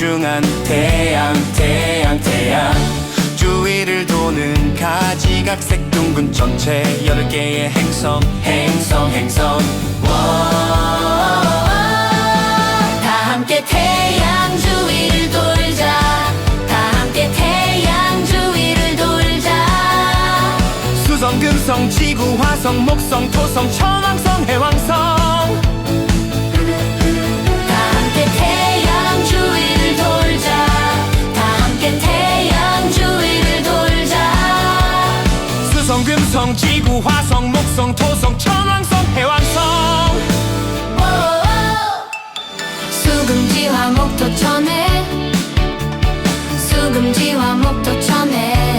소중한 태양 태양 태양. 주위를 도는 가지각색 둥근 전체 여덟 개의 행성 행성 행성. 수성 금성 지구 화성 목성 토성 천왕 수성 금성 지구 화성 목성 토성 천왕성 해왕성. 수금지와 목토천에 수금지와 목토천에